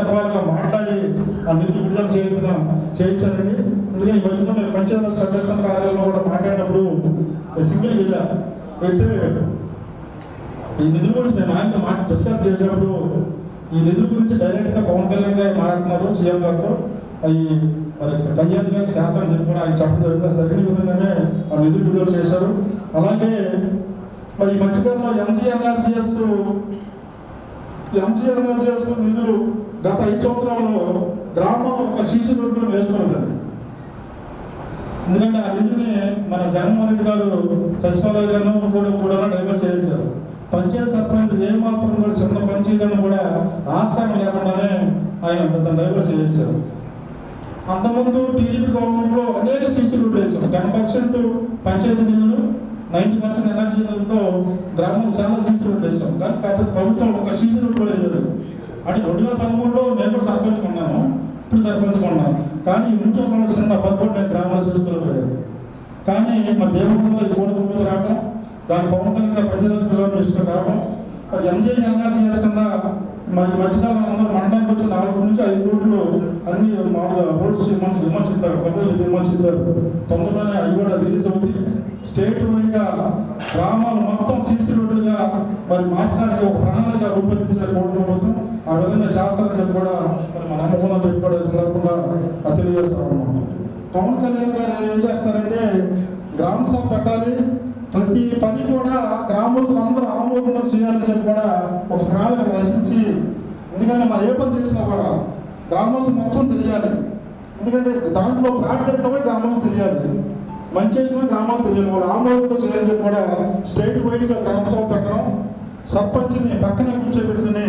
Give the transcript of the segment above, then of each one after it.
రకాలుగా మాట్లాడి ఆ నిధులు విడుదల చేయించిన చేయించారండి అందుకని ఈ మధ్యలో నేను పంచాయతీ సత్యస్థాన కార్యాలయంలో కూడా మాట్లాడినప్పుడు సింగిల్ జిల్లా పెడితే ఈ నిధుల గురించి నేను ఆయనతో మాట డిస్కస్ చేసినప్పుడు ఈ నిధుల గురించి డైరెక్ట్గా పవన్ కళ్యాణ్ గారు మాట్లాడుతున్నారు సీఎం గారితో. అవి మరి కళ్యాణ్ గారి శాస్త్రం చెప్పి ఆయన చెప్పడం జరిగింది. తగిన విధంగానే ఆ నిధులు విడుదల చేశారు. అలాగే మరి ఈ మధ్యకాలంలో ఎంజీఎన్ఆర్జీఎస్ ఎంజీఎన్ఆర్జీఎస్ నిధులు గత ఐదు సంవత్సరాల్లో గ్రామంలో ఒక శిశు రోడ్లు వేసుకోలేదండి ఎందుకంటే ఆ నిధిని మన జగన్మోహన్ రెడ్డి గారు సచివాలయ గారు కూడా కూడా డైవర్ట్ చేశారు పంచాయతీ సర్పంచ్ ఏమాత్రం కూడా చిన్న పంచాయతీలను కూడా ఆశ్రయం లేకుండానే ఆయన దాన్ని డైవర్ట్ చేశారు అంతకుముందు టీడీపీ గవర్నమెంట్లో అనేక సీసీ రోడ్లు వేశారు. టెన్ పర్సెంట్ పంచాయతీ నిధులు నైంటీ పర్సెంట్ ఎనర్జీ నిధులతో గ్రామం చాలా సీసీ రోడ్లు కానీ కాదు ప్రభుత్వం ఒక సీసీ రోడ్ కూడా లేదు అంటే రెండు వేల పదమూడులో నేను కూడా సర్పంచ్ కొన్నాను ఇప్పుడు సర్పంచ్ కొన్నాను కానీ ఇంట్లో చిన్న పదకొండు నేను గ్రామాలు చూసుకోలేదు కానీ మా దేవుడు ఇది కూడా ప్రభుత్వం రావడం దాని పవన్ కళ్యాణ్ ప్రజలకు పిల్లలు రావడం మరి ఎంజే ఎన్ఆర్జీ చేస్తున్న మరి మధ్యకాలం అందరూ మండలానికి వచ్చి నాలుగు నుంచి ఐదు కోట్లు అన్ని మామూలుగా రోడ్స్ ఇమ్మని ఇమ్మని చెప్పారు తొందరలోనే అవి కూడా రిలీజ్ అవుతాయి. స్టేట్ వైడ్గా గ్రామాలు మొత్తం సీసీ రోడ్లుగా మరి మార్చడానికి ఒక ప్రణాళిక రూపొందించారు కోటి ప్రభుత్వం ఆ విధంగా చేస్తారని కూడా మరి మన నమ్మకం చెప్పి కూడా సందర్భంగా పవన్ కళ్యాణ్ గారు ఏం చేస్తారంటే గ్రామ సభ పెట్టాలి. ప్రతి పని కూడా గ్రామస్తులు అందరూ ఆమోదం చేయాలని చెప్పి కూడా ఒక ప్రణాళిక రచించి ఎందుకంటే మరి ఏ పని చేసినా కూడా గ్రామస్తులు మొత్తం తెలియాలి. ఎందుకంటే దాంట్లో ప్రాజెక్ట్ కూడా గ్రామస్తులు తెలియాలి. మంచి చేసిన గ్రామాలు తెలియాలి. వాళ్ళు ఆమోదంతో చేయాలని చెప్పి కూడా స్టేట్ వైడ్గా గ్రామ సభ పెట్టడం సర్పంచ్ని పక్కనే కూర్చోబెట్టుకుని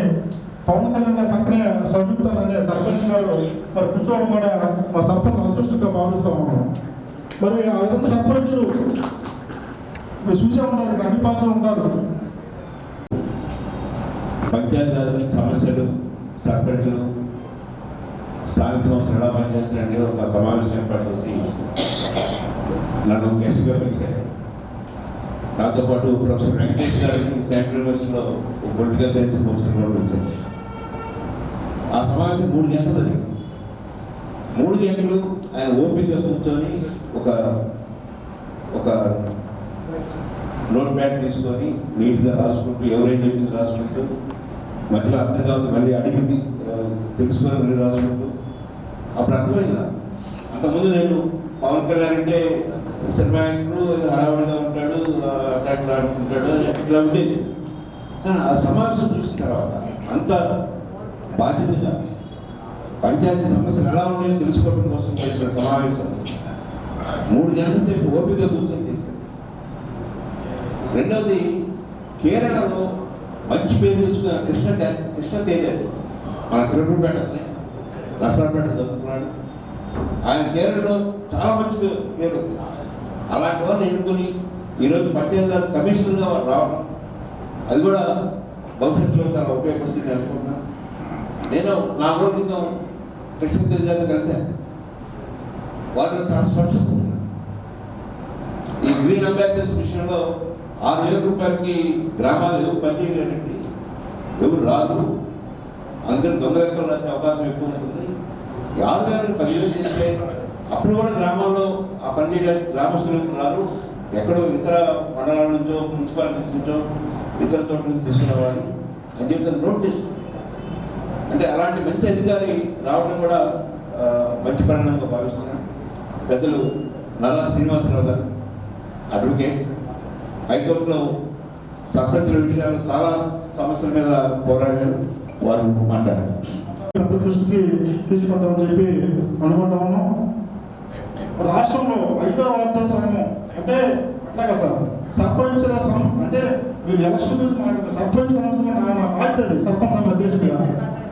పవన్ కళ్యాణ్ పక్కనే సంయుక్త అనే సర్పంచ్ గారు మరి కూర్చోవడం కూడా మా సర్పంచ్ అదృష్టంగా భావిస్తూ ఉన్నాం. మరి ఆ విధంగా సర్పంచులు చూసే ఉన్నారు ఇక్కడ అన్ని పాత్రలు ఉంటారు పంచాయతీ సమస్యలు సర్పంచులు స్థానిక సంస్థలు ఎలా పనిచేస్తున్నాయని ఒక సమావేశం ఏర్పాటు చేసి నన్ను గెస్ట్గా పిలిచారు. నాతో పాటు ప్రొఫెసర్ వెంకటేష్ గారిని సెంట్రల్ యూనివర్సిటీలో పొలిటికల్ సైన్స్ ప్రొఫెసర్ కూడా పిలిచారు. ఆ సమావేశం మూడు గంటలు అది మూడు గంటలు ఆయన ఓపికగా కూర్చొని ఒక ఒక నోట్ ప్యాడ్ తీసుకొని నీట్గా రాసుకుంటూ ఎవరేం చెప్పింది రాసుకుంటూ మధ్యలో అర్థం కావద్దు మళ్ళీ అడిగింది తెలుసుకొని మళ్ళీ రాసుకుంటూ. అప్పుడు అర్థమైంది అంతకుముందు నేను పవన్ కళ్యాణ్ అంటే సినిమా యాక్టరు హడావుడిగా ఉంటాడు అట్లా అట్లా ఆడుకుంటాడు ఇట్లా ఉండేది. కానీ ఆ సమావేశం చూసిన తర్వాత అంత బాధ్యతగా పంచాయతీ సమస్యలు ఎలా ఉన్నాయో తెలుసుకోవడం కోసం చేసిన సమావేశం. మూడు గంటల సేపు ఓపిక కూర్చొని చేశారు. రెండవది కేరళలో మంచి పేరు తెచ్చుకున్న కృష్ణ కృష్ణ తేజ మన తిరుపతిపేట దసరాపేట చదువుకున్నాడు ఆయన కేరళలో చాలా మంచి పేరు ఉంది. అలాంటి వాళ్ళని ఎన్నుకొని ఈరోజు పంచాయతీరాజ్ కమిషనర్గా రావడం అది కూడా భవిష్యత్తులో చాలా ఉపయోగపడుతుంది అనుకుంటున్నాను. నేను నాలుగు రోజుల క్రితం కృష్ణ తేజ కలిశాను. వారిలో చాలా స్పష్టత ఈ గ్రీన్ అంబాసిడర్స్ విషయంలో ఆరు వేల రూపాయలకి గ్రామాలు ఎవరు పనిచేయలేరండి ఎవరు రాదు అందుకని దొంగ లెక్కలు రాసే అవకాశం ఎక్కువ ఉంటుంది. ఈ ఆరు వేలకు పదివేలు చేస్తే అప్పుడు కూడా గ్రామంలో ఆ పని గ్రామస్తులకు రారు. ఎక్కడో ఇతర మండలాల నుంచో మున్సిపాలిటీస్ నుంచో ఇతర చోట్ల నుంచి తీసుకున్న వారిని అని చెప్పి నోట్ చేసుకుంటారు అంటే అలాంటి మంచి అధికారి రావడం కూడా మంచి పరిణామంగా భావిస్తున్నాను పెద్దలు నల్లా శ్రీనివాసరావు గారు అడ్వకేట్. హైకోర్టులో సర్పంచుల విషయాలు చాలా సమస్యల మీద పోరాడారు. వారు మాట్లాడారు. పెద్ద దృష్టికి తీసుకొద్దామని చెప్పి అనుకుంటా ఉన్నాం. రాష్ట్రంలో ఐదో వార్తా సంఘం అంటే అట్లా కదా సార్ సర్పంచుల సంఘం అంటే మీరు ఎలక్షన్ గురించి మాట్లాడారు సర్పంచ్ ఆయన బాధ్యత సర్పంచ్ అధ్యక్షుడిగా.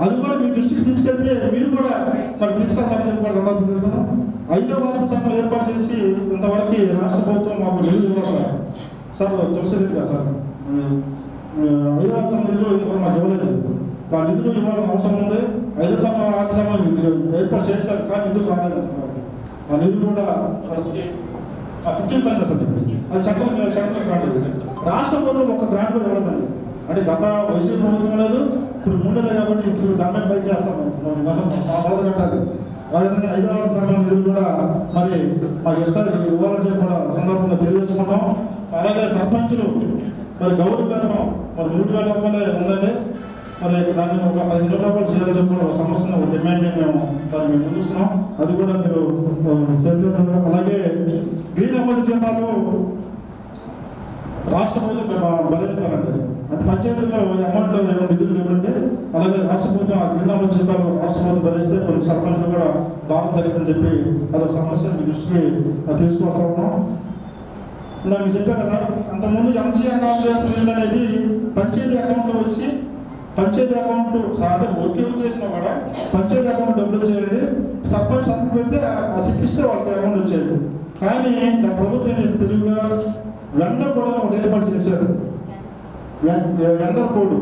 అది కూడా మీ దృష్టికి తీసుకెళ్తే మీరు కూడా మరి తీసుకెళ్ళాలని కూడా సందర్భం ఐదో వారం సంఘం ఏర్పాటు చేసి ఇంతవరకు రాష్ట్ర ప్రభుత్వం మాకు నిధులు ఇవ్వాలి సార్. సార్ గారు సార్. ఐదో వారం సంఘం నిధులు ఇంతవరకు మాకు ఇవ్వలేదు. ఆ నిధులు ఇవ్వాల్సిన అవసరం ఉంది. ఐదు సంఘం ఆరు సంఘం ఏర్పాటు చేశారు కానీ నిధులు రాలేదు. ఆ నిధులు కూడా ఆ పుట్టిన సార్. అది చక్కగా సెంట్రల్ గ్రాంట్ రాష్ట్ర ప్రభుత్వం ఒక గ్రాంట్ కూడా ఇవ్వలేదండి అంటే గత వైసీపీ ప్రభుత్వం లేదు ఇప్పుడు ముందు కాబట్టి ఇప్పుడు దాని మీద పై చేస్తాం మొదలు పెట్టాలి ఆ విధంగా ఐదవ సంఘం నిధులు కూడా మరి మా ఇస్తారు ఇవ్వాలని చెప్పి కూడా సందర్భంగా తెలియజేసుకున్నాం అలాగే సర్పంచులు మరి గౌరవ వేతనం మరి మూడు వేల రూపాయలే ఉందండి. మరి దాన్ని ఒక పదిహేను రూపాయలు చేయాలని చెప్పి ఒక సమస్యను ఒక డిమాండ్ మేము దాన్ని మేము చూస్తున్నాం. అది కూడా మీరు ఆ, అలాగే గ్రీన్ అమౌంట్ జీతాలు రాష్ట్ర ప్రభుత్వం భరించాలండి అంటే పంచాయతీలో అమౌంట్లో ఏమైనా నిధులు లేవంటే అలాగే రాష్ట్ర ప్రభుత్వం జిల్లా కింద జీతాలు రాష్ట్ర ప్రభుత్వం భరిస్తే కొన్ని సర్పంచులు కూడా భారం తగ్గుతుందని చెప్పి అదొక సమస్య మీ దృష్టికి తీసుకొస్తా ఉన్నాం. నేను చెప్పాను కదా అంతకుముందు ఎంసీ అకౌంట్ చేస్తున్న అనేది పంచాయతీ అకౌంట్లో వచ్చి పంచాయతీ అకౌంట్ సాధన ఓకే చేసినా కూడా పంచాయతీ అకౌంట్ డబ్బులు చేయండి సర్పంచ్ సంతకం పెడితే ఆ సిక్కిస్తే వాళ్ళకి అమౌంట్ వచ్చేది కానీ నా ప్రభుత్వం ఏం తెలుగుగా? వెండర్ కూడా ఒకటి ఏర్పాటు చేశారు వెండర్ కోడ్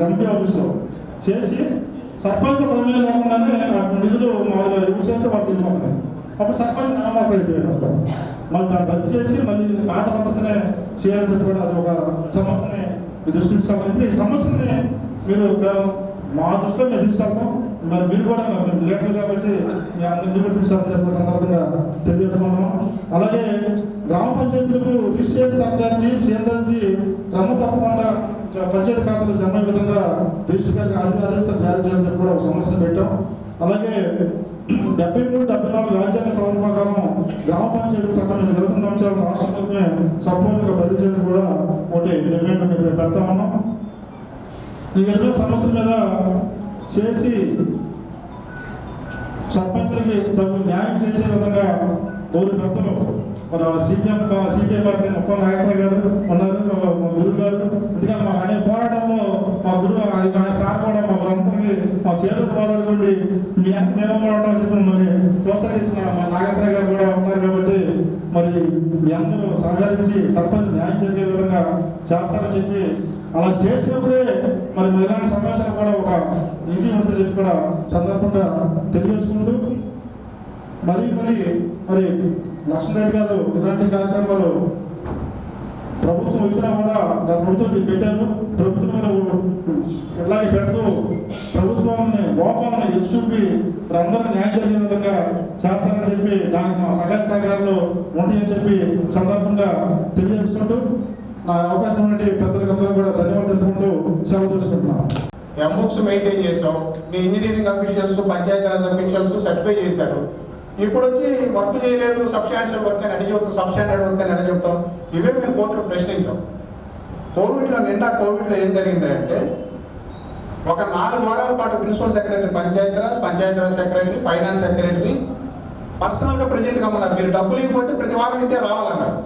వెండర్ ఆఫీస్లో చేసి సర్పంచ్ పదవి లేకుండానే నిధులు మామూలుగా ఎక్కువ చేస్తే వాళ్ళు వెళ్ళిపోతున్నాయి అప్పుడు సర్పంచ్ నామాఫర్ అయిపోయారు మళ్ళీ దాన్ని రద్దు చేసి మళ్ళీ పాత పద్ధతినే చేయాలని చెప్పి కూడా అది ఒక సమస్యని దృష్టి దృష్టికి ఈ సమస్యని మీరు ఒక మా దృష్టిలో మేము తీసుకెళ్తాం మరి మీరు కూడా లేటర్ కాబట్టి మీ అందరినీ కూడా తీసుకెళ్తాం తెలియజేసుకుంటున్నాం అలాగే గ్రామ పంచాయతీలకు రిజిస్ట్రేషన్ సర్చార్జి సిఎన్ఆర్జీ క్రమ తప్పకుండా పంచాయతీ ఖాతాలో జమ విధంగా రిజిస్టర్ గారికి ఆదేశాలు జారీ చేయాలని కూడా ఒక సమస్య పెట్టాం. అలాగే డెబ్బై మూడు డెబ్బై నాలుగు రాజ్యాంగ సవరణ ప్రకారం గ్రామ పంచాయతీ చట్టం మీద ఇరవై తొమ్మిది అంశాలను రాష్ట్ర ప్రభుత్వమే సంపూర్ణంగా బదిలీ చేయడం కూడా ఒకటి డిమాండ్ మేము పెడతా ఉన్నాం. ఈ విధంగా సమస్యల మీద చేసి సర్పంచులకి తగు న్యాయం చేసే విధంగా గౌరవ పెద్దలు మన సిపిఎం సీపీఎం పార్టీ ముప్పై నాగేశ్వర గారు ఉన్నారు మా గురువు గారు. ఎందుకంటే మా అనే పోరాటంలో మా గురువు ఆయన మా సార్ కూడా మా అందరికీ మా చేతులు పోరాడుకోండి మీ అంత మేము పోరాటం చెప్పి మరి ప్రోత్సహించిన మా నాగేశ్వర గారు కూడా ఉన్నారు కాబట్టి మరి మీ అందరూ సహకరించి సర్పంచ్ న్యాయం జరిగే విధంగా చేస్తారని చెప్పి అలా చేసినప్పుడే మరి ఇలాంటి సమాచారం కూడా ఒక ఇది ఉంటుంది చెప్పి కూడా సందర్భంగా తెలియజేసుకుంటూ మరి మరి మరి లక్ష్మణరెడ్డి గారు ఇలాంటి కార్యక్రమాలు ప్రభుత్వం వచ్చినా కూడా గత ప్రభుత్వం పెట్టారు. ప్రభుత్వం ఇలాగే పెడుతూ ప్రభుత్వాన్ని లోపాలను ఎత్తి చూపి అందరూ న్యాయం జరిగే విధంగా చేస్తారని చెప్పి దానికి మా సహాయ సహకారాలు ఉంటాయని చెప్పి సందర్భంగా తెలియజేసుకుంటూ నా అవకాశం నుండి పెద్దలకందరూ కూడా ధన్యవాదాలు తెలుపుకుంటూ సెలవు తీసుకుంటున్నాను. ఎంబుక్స్ మెయింటైన్ చేసాం మీ engineering officials Panchayati Raj officials certify చేశారు. ఇప్పుడు వచ్చి వర్క్ చేయలేదు సబ్స్టాన్షియల్ వర్క్ అని అడిగి చెప్తాం సబ్స్టాండర్డ్ వర్క్ అని అడిగి చెప్తాం ఇవే మేము కోర్టులో ప్రశ్నించాం. కోవిడ్లో నిండా కోవిడ్లో ఏం జరిగిందంటే ఒక నాలుగు వారాల పాటు principal secretary Panchayati Raj Panchayati Raj secretary finance secretary పర్సనల్గా ప్రెజెంట్ కమ్మన్నారు మీరు డబ్బులు ఇవ్వకపోతే ప్రతి వారం ఇంతే రావాలన్నారు.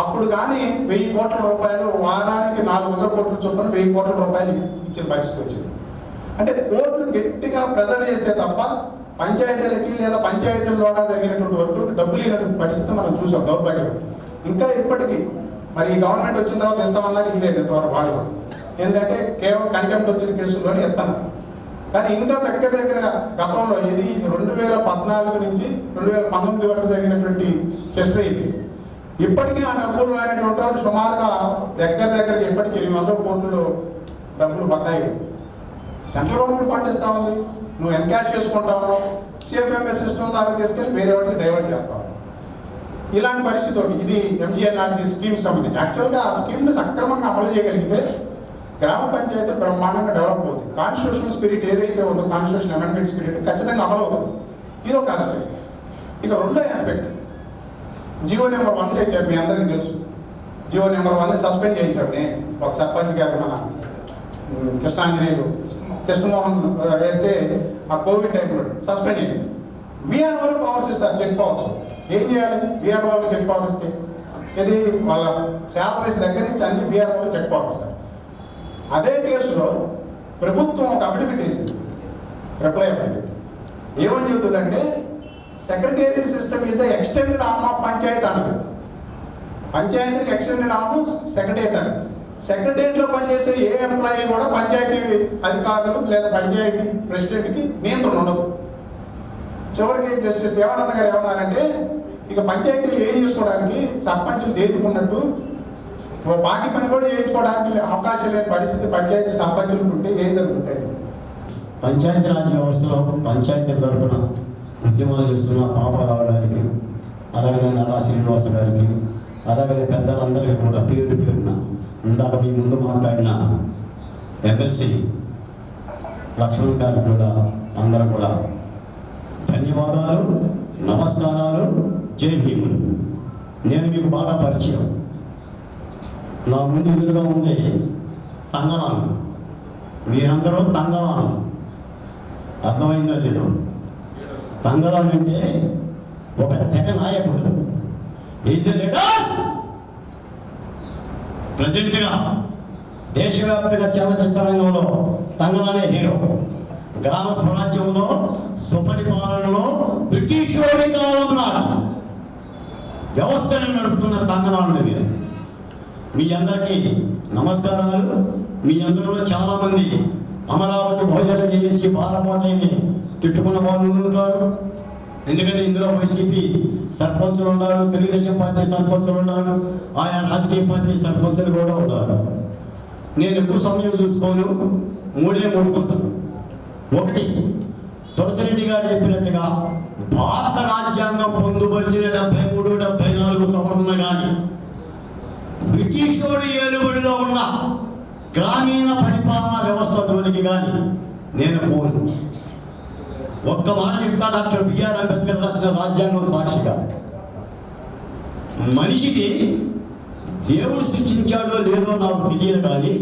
అప్పుడు కానీ వెయ్యి కోట్ల రూపాయలు వారానికి నాలుగు వందల కోట్ల చొప్పున వెయ్యి కోట్ల రూపాయలు ఇచ్చిన పరిస్థితి వచ్చింది. అంటే కోర్టులు గట్టిగా ప్రజలు చేస్తే తప్ప పంచాయతీలకి లేదా పంచాయతీల ద్వారా జరిగినటువంటి వర్కులకు డబ్బులు ఇవ్వనటువంటి పరిస్థితి మనం చూసాం దౌర్భాగ్యం. ఇంకా ఇప్పటికీ మరి ఈ గవర్నమెంట్ వచ్చిన తర్వాత ఇస్తామన్నారు? ఇవ్వలేదు ఇంతవరకు వాళ్ళు. ఏంటంటే కేవలం కంటెంప్ట్ వచ్చిన కేసుల్లోనే ఇస్తాను. కానీ ఇంకా దగ్గర దగ్గరగా గతంలో ఇది ఇది రెండు వేల పద్నాలుగు నుంచి రెండు వేల పంతొమ్మిది వరకు జరిగినటువంటి హిస్టరీ ఇది. ఇప్పటికీ ఆ డబ్బులు అనేటువంటి వాళ్ళు సుమారుగా దగ్గర దగ్గరకి ఇప్పటికీ ఎనిమిది వందల కోట్లు డబ్బులు బకాయి. సెంట్రల్ గవర్నమెంట్ ఫండ్ ఉంది. నువ్వు ఎన్క్యాష్ చేసుకుంటావు సిఎఫ్ఎంఎస్ సిస్టమ్ ద్వారా తీసుకెళ్ళి వేరే వాటికి డైవర్ట్ చేస్తావు. ఇలాంటి పరిస్థితి ఇది ఎంజిఎన్ఆర్జీ స్కీమ్ సంబంధించి. యాక్చువల్గా ఆ స్కీమ్ని సక్రమంగా అమలు చేయగలిగితే గ్రామ పంచాయతీ బ్రహ్మాండంగా డెవలప్ అవుతుంది కాన్స్టిట్యూషన్ స్పిరిట్ ఏదైతే ఉందో కాన్స్టిట్యూషన్ అమెండ్మెంట్ స్పిరిట్ ఖచ్చితంగా అమలు అవుతుంది. ఇది ఒక ఆస్పెక్ట్ ఇక రెండో ఆస్పెక్ట్ జియో నెంబర్ వన్ తెచ్చారు మీ అందరికీ తెలుసు. జియో నెంబర్ వన్ సస్పెండ్ చేయించాడు నేను ఒక సర్పంచ్ గారు మన కృష్ణాంజనేయులు కృష్ణమోహన్ వేస్తే ఆ కోవిడ్ టైంలో సస్పెండ్ చేయించారు వీఆర్ వాళ్ళు పవర్స్ ఇస్తారు చెక్ పవర్స్ ఏం చేయాలి? వీఆర్ వాళ్ళు చెక్ పవర్ ఇస్తే ఇది వాళ్ళ శాలరీస్ దగ్గర నుంచి అన్ని వీఆర్ వాళ్ళు చెక్ పవర్ ఇస్తారు అదే కేసులో ప్రభుత్వం ఒక అఫిడవిట్ వేసింది. Reply affidavit. ఏమని చెబుతుందంటే secretarial system is the extended arm of panchayat అన్నది. పంచాయతీకి ఎక్స్టెండెడ్ ఆర్మ్ సెక్రటేరియట్ అన్నది. సెక్రటేరియట్లో పనిచేసే ఏ ఎంప్లాయీ కూడా పంచాయతీ అధికారులు లేదా పంచాయతీ ప్రెసిడెంట్కి నియంత్రణ ఉండదు. చివరికి జస్టిస్ దేవానంద గారు ఏమన్నారంటే ఇక పంచాయతీలు ఏం చేసుకోవడానికి సర్పంచులు దేనికున్నట్టు బాకీ పని కూడా చేయించుకోవడానికి అవకాశం లేని పరిస్థితి పంచాయతీ సర్పంచులకు ఉంటే ఏం జరుగుతాయి? పంచాయతీరాజ్ వ్యవస్థలో పంచాయతీ తరపున ఉద్యమాలు చేస్తున్న పాపారావు గారికి అలాగే నర్రా శ్రీనివాస గారికి అలాగే పెద్దలందరికీ కూడా పేరు పేరున ఇందాక మీ ముందు మాట్లాడిన ఎమ్మెల్సీ లక్ష్మణ్ గారికి కూడా అందరూ కూడా ధన్యవాదాలు నమస్కారాలు జై భీములు. నేను మీకు బాగా పరిచయం. నా ముందు ఎదురుగా ఉంది తంగలాను మీరందరూ తంగలాను అర్థమైందో లేదో? తంగలాన్ అంటే ఒక తెగ నాయకుడు. ఈజ్ లీడర్ ప్రజెంట్గా దేశవ్యాప్తంగా చలనచిత్ర రంగంలో తంగలానే హీరో గ్రామ స్వరాజ్యంలో సుపరిపాలనలో బ్రిటిష్ వాడి కాలం వ్యవస్థను నడుపుతున్న తంగలాను మీరు మీ అందరికీ నమస్కారాలు. మీ అందరిలో చాలామంది అమరావతి భోజనం చేసి బాలకోటని తిట్టుకున్న వాళ్ళు ఉంటారు. ఎందుకంటే ఇందులో వైసీపీ సర్పంచులు ఉన్నారు తెలుగుదేశం పార్టీ సర్పంచులు ఉన్నారు ఆయా రాజకీయ పార్టీ సర్పంచులు కూడా ఉన్నారు నేను ఎక్కువ సమయం చూసుకోను మూడే మూడు మాటలు ఒకటి తులసిరెడ్డి గారు చెప్పినట్టుగా భారత రాజ్యాంగం పొందుపరిచిన డెబ్బై మూడు డెబ్బై నాలుగు సవరణ కానీ బ్రిటిషోడు ఏలుబడిలో ఉన్న గ్రామీణ పరిపాలనా వ్యవస్థ జోలికి కానీ నేను పోను. ఒక్క మాట చెప్తా డాక్టర్ బిఆర్ అంబేద్కర్ రాసిన రాజ్యాంగం సాక్షిగా. మనిషికి దేవుడు సృష్టించాడో లేదో నాకు తెలియదు కానీ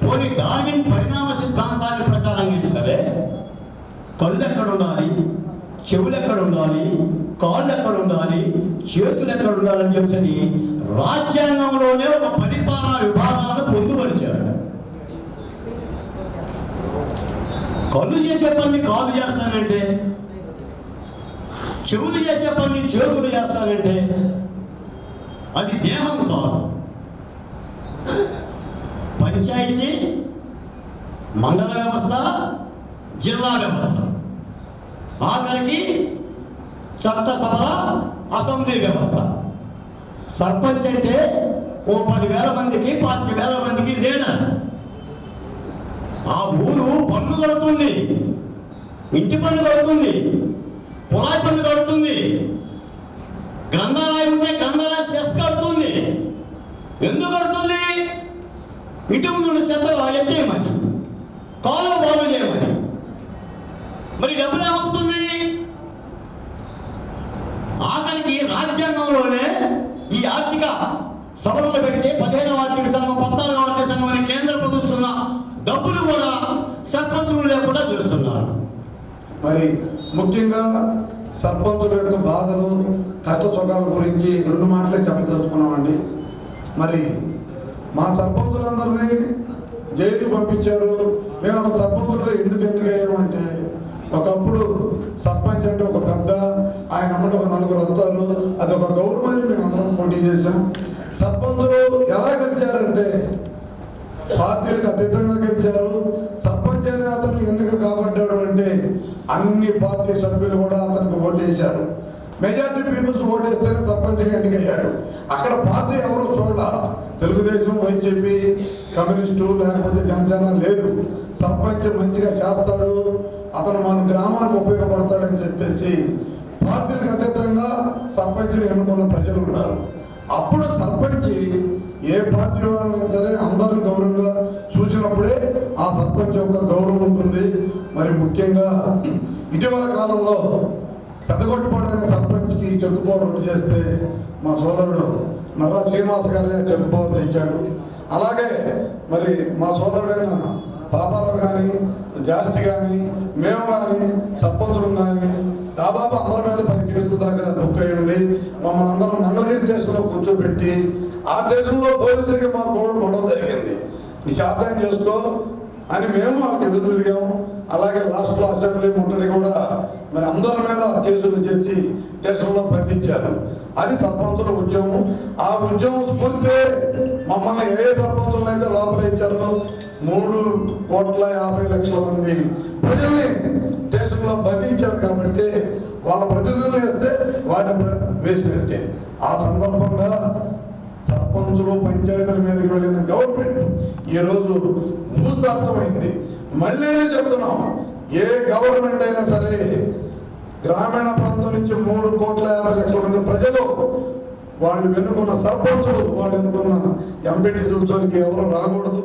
పోనీ డార్విన్ పరిణామ సిద్ధాంతాన్ని ప్రకారంగా సరే కళ్ళు ఎక్కడ ఉండాలి చెవులు ఎక్కడ ఉండాలి కాళ్ళు ఎక్కడ ఉండాలి చేతులు ఎక్కడ ఉండాలని చెప్పని రాజ్యాంగంలోనే ఒక పరిపాలన కళ్ళు చేసే పని కాళ్ళు చేస్తానంటే చెవులు చేసే పని చేతులు చేస్తానంటే అది దేహం కాదు. పంచాయతీ మండల వ్యవస్థ జిల్లా వ్యవస్థ. ఆఖరికి చట్టసభ అసెంబ్లీ వ్యవస్థ. సర్పంచ్ అంటే ఓ పదివేల మందికి పాతిక వేల మందికి లీడర్. ఆ ఊరు పన్ను కడుతుంది. ఇంటి పన్ను కడుతుంది. కుళాయి పన్ను కడుతుంది. గ్రంథాలయం ఉంటే గ్రంథాలయ సెస్ కడుతుంది. ఎందుకు కడుతుంది? ఇంటి ముందు ఉన్న చెత్త ఎత్తేయమని. కాలువ బాగు చేయమని. మరి డబ్బులు ఏమవుతుంది ఆఖరికి రాజ్యాంగంలోనే ఈ ఆర్థిక సవరణ పెడితే పదిహేనవ ఆర్థిక సంఘం పద్నాలుగవ ఆర్థిక సంఘం అని కేంద్ర ప్రభుత్వం డబ్బులు కూడా సర్పంచులు లేకుండా చేస్తున్నారు మరి ముఖ్యంగా సర్పంచుల యొక్క బాధలు కష్ట సుఖాల గురించి రెండు మాటలే చెప్పదలుచుకున్నామండి. మరి మా సర్పంచులందరినీ జైలుకి పంపించారు. మేము అసలు సర్పంచులుగా ఎందుకు ఎన్నికయ్యామంటే ఒకప్పుడు సర్పంచ్ అంటే ఒక పెద్ద ఆయన అమ్మట ఒక నలుగురు వస్తారు. అది ఒక గౌరవాన్ని మేము అందరం పోటీ చేశాం. సర్పంచులు ఎలా కలిశారంటే పార్టీలకు అతీతంగా గెలిచారు. సర్పంచ్ అనే అతను ఎన్నిక కాబడ్డాడు అంటే అన్ని పార్టీ సభ్యులు కూడా అతనికి ఓటేశారు మెజార్టీ పీపుల్స్ ఓటేస్తేనే సర్పంచ్గా ఎన్నికయ్యాడు. అక్కడ పార్టీ ఎవరు చూడాల. తెలుగుదేశం వైసీపీ కమ్యూనిస్టు లేకపోతే జనసేన లేదు. సర్పంచ్ మంచిగా చేస్తాడు. అతను మన గ్రామానికి ఉపయోగపడతాడని చెప్పేసి పార్టీలకు అతీతంగా సర్పంచ్ని ఎన్నుకున్న ప్రజలు ఉన్నారు. అప్పుడు సర్పంచ్ ఏ పార్టీ వాళ్ళైనా సరే అందరిని గౌరవంగా చూసినప్పుడే ఆ సర్పంచ్ యొక్క గౌరవం ఉంటుంది. మరి ముఖ్యంగా ఇటీవల కాలంలో పెద్దగొట్టుపాడు అనే సర్పంచ్కి చెక్కుపోవ రద్దు చేస్తే మా సోదరుడు నర్రా శ్రీనివాస్ గారే చెక్కుపోవ తెచ్చాడు. అలాగే మరి మా సోదరుడైన పాపారావు కానీ జాస్తి కానీ మేము కానీ సర్పంచులు కానీ దాదాపు అందరి మీద పది కేసులు దాకా బుక్ అయ్యండి మమ్మల్ని అందరం మంగళగిరి స్టేషన్లో కూర్చోబెట్టి ఆ స్టేషన్లో పోలీసులకి మా గోడ గొడవ జరిగింది నీ శాతం చేసుకో అని మేము వాళ్ళకి ఎదురు తిరిగాము అలాగే లాస్ట్లో అసెంబ్లీ ముట్టడి కూడా మరి అందరి మీద కేసులు చేసి స్టేషన్లో బంధించారు. అది సర్పంచుల ఉద్యమం. ఆ ఉద్యమం స్ఫూర్తే మమ్మల్ని ఏ సర్పంచులను అయితే లోపల ఇచ్చారో మూడు కోట్ల యాభై లక్షల మంది ప్రజల్ని స్టేషన్లో బంధించారు కాబట్టి వాళ్ళ ప్రతినిధులు వేస్తే వాటిని వేసినట్టే. ఆ సందర్భంగా సర్పంచులు పంచాయతీల మీదకి వెళ్ళిన గవర్నమెంట్ ఈరోజు భూస్థాపితమైంది. మళ్ళీ చెప్తున్నాం ఏ గవర్నమెంట్ అయినా సరే గ్రామీణ ప్రాంతం నుంచి మూడు కోట్ల యాభై లక్షల మంది ప్రజలు వాళ్ళు వెనుకున్న సర్పంచులు వాళ్ళు వెనుకున్న ఎంపీటీ జోలికి ఎవరు రాకూడదు.